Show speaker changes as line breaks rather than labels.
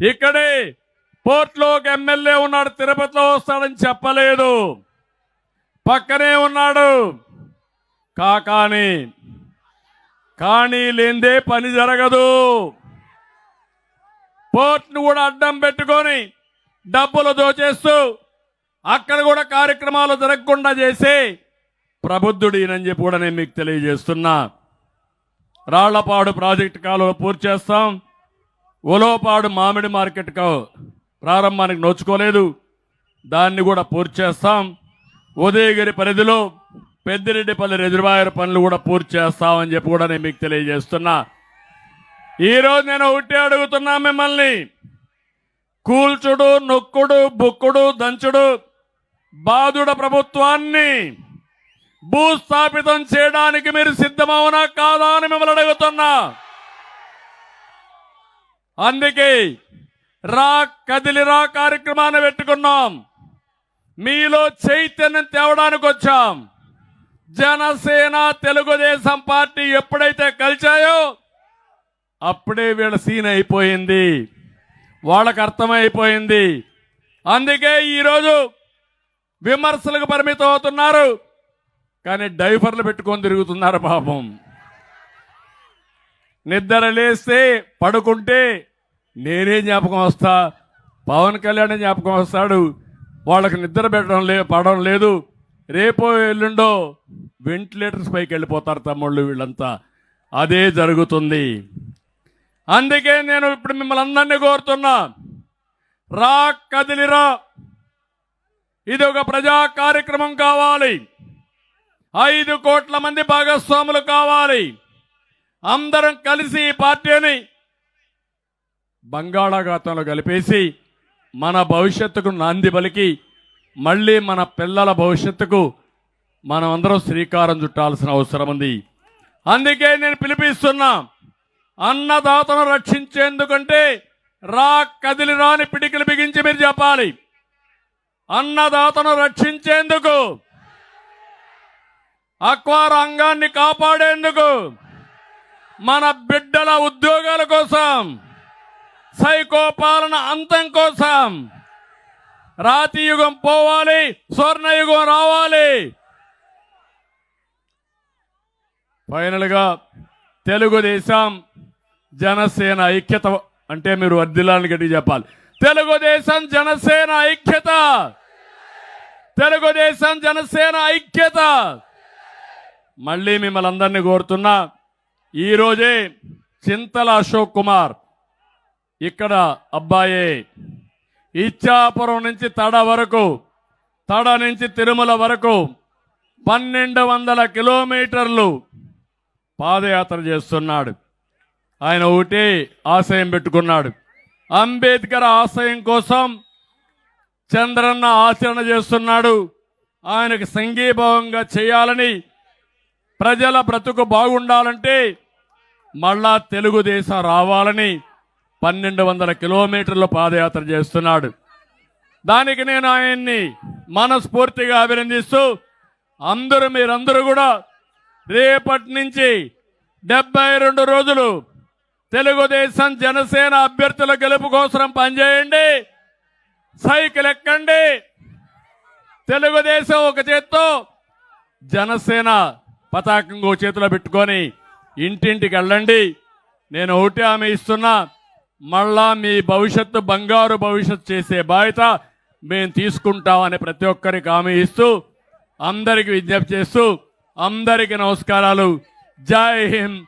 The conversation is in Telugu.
ఇక్కడే పోర్ట్లో ఒక ఎమ్మెల్యే ఉన్నాడు తిరుపతిలో వస్తాడని చెప్పలేదు. పక్కనే ఉన్నాడు. కాకాని కానీ లేందే పని జరగదు. పోర్ట్ను కూడా అడ్డం పెట్టుకొని డబ్బులు దోచేస్తూ అక్కడ కూడా కార్యక్రమాలు జరగకుండా చేసి ప్రబుద్ధుడు ఈయనని చెప్పి కూడా నేను మీకు తెలియజేస్తున్నా. రాళ్ళపాడు ప్రాజెక్టు కాలువ పూర్తి చేస్తాం. ఉలవపాడు మామిడి మార్కెట్ ప్రారంభానికి నోచుకోలేదు. దాన్ని కూడా పూర్తి చేస్తాం. ఉదయగిరి పరిధిలో పెద్దిరెడ్డిపల్లి రిజర్వాయర్ పనులు కూడా పూర్తి చేస్తామని చెప్పి కూడా నేను మీకు తెలియజేస్తున్నా. ఈరోజు నేను ఒకటి అడుగుతున్నా మిమ్మల్ని. కూల్చుడు నొక్కుడు బుక్కుడు దంచుడు బాధుడ ప్రభుత్వాన్ని భూస్థాపితం చేయడానికి మీరు సిద్ధమవునా కాదా అని మిమ్మల్ని అడుగుతున్నా. అందుకే రా కదిలిరా కార్యక్రమాన్ని పెట్టుకున్నాం. మీలో చైతన్యం తేవడానికి వచ్చాం. జనసేన తెలుగుదేశం పార్టీ ఎప్పుడైతే కలిచాయో అప్పుడే వీళ్ళ సీన్ అయిపోయింది. వాళ్ళకు అర్థమైపోయింది. అందుకే ఈరోజు విమర్శలకు పరిమితం అవుతున్నారు. కానీ డైఫర్లు పెట్టుకొని తిరుగుతున్నారు పాపం. నిద్ర లేస్తే పడుకుంటే నేనే జ్ఞాపకం వస్తా. పవన్ కళ్యాణ్ జ్ఞాపకం వస్తాడు. వాళ్ళకి నిద్ర పెట్టడం లే పడడం లేదు. రేపో ఎల్లుండో వెంటిలేటర్స్ పైకి వెళ్ళిపోతారు తమ్ముళ్ళు వీళ్ళంతా. అదే జరుగుతుంది. అందుకే నేను ఇప్పుడు మిమ్మల్ని అందరినీ కోరుతున్నా. రా కదిలిరా ఇది ఒక ప్రజా కార్యక్రమం కావాలి. ఐదు కోట్ల మంది భాగస్వాములు కావాలి. అందరం కలిసి ఈ పార్టీని బంగాళాఖాతంలో కలిపేసి మన భవిష్యత్తుకు నాంది పలికి మళ్ళీ మన పిల్లల భవిష్యత్తుకు మనం అందరం శ్రీకారం చుట్టాల్సిన అవసరం ఉంది. అందుకే నేను పిలిపిస్తున్నా అన్నదాతను రక్షించేందుకంటే రా కదిలి రాని పిడికిలు బిగించి మీరు చెప్పాలి. అన్నదాతను రక్షించేందుకు అక్వా రంగాన్ని కాపాడేందుకు మన బిడ్డల ఉద్యోగాల కోసం సైకో పాలన అంతం కోసం రాతి యుగం పోవాలి స్వర్ణయుగం రావాలి. ఫైనల్గా తెలుగుదేశం జనసేన ఐక్యత అంటే మీరు వర్ధిల్లాలని గట్టి చెప్పాలి. తెలుగుదేశం జనసేన ఐక్యత. తెలుగుదేశం జనసేన ఐక్యత. మళ్ళీ మిమ్మల్ని అందరినీ కోరుతున్నా ఈరోజే చింతల అశోక్ కుమార్ ఇక్కడ అబ్బాయే. ఇచ్చాపురం నుంచి తడ వరకు తడ నుంచి తిరుమల వరకు పన్నెండు వందల కిలోమీటర్లు పాదయాత్ర చేస్తున్నాడు. ఆయన ఒకటి ఆశయం పెట్టుకున్నాడు. అంబేద్కర్ ఆశయం కోసం చంద్రన్న ఆచరణ చేస్తున్నాడు. ఆయనకు సంఘీభావంగా చేయాలని ప్రజల బ్రతుకు బాగుండాలంటే మళ్ళా తెలుగుదేశం రావాలని పన్నెండు వందల కిలోమీటర్ల పాదయాత్ర చేస్తున్నాడు. దానికి నేను ఆయన్ని మనస్ఫూర్తిగా అభినందిస్తూ అందరూ మీరందరూ కూడా రేపటి నుంచి డెబ్బై రెండు రోజులు తెలుగుదేశం జనసేన అభ్యర్థుల గెలుపు కోసం పనిచేయండి. సైకిల్ ఎక్కండి. తెలుగుదేశం ఒక చేత్తో జనసేన పతాకం చేతిలో పెట్టుకొని ఇంటింటికి వెళ్ళండి నేను ఒకటి ఆమె ఇస్తున్నా. మళ్ళా మీ భవిష్యత్తు బంగారు భవిష్యత్తు చేసే బాధ్యత మేము తీసుకుంటామని ప్రతి ఒక్కరికి హామీ ఇస్తూ అందరికి విజ్ఞప్తి చేస్తూ అందరికీ నమస్కారాలు. జై హింద్.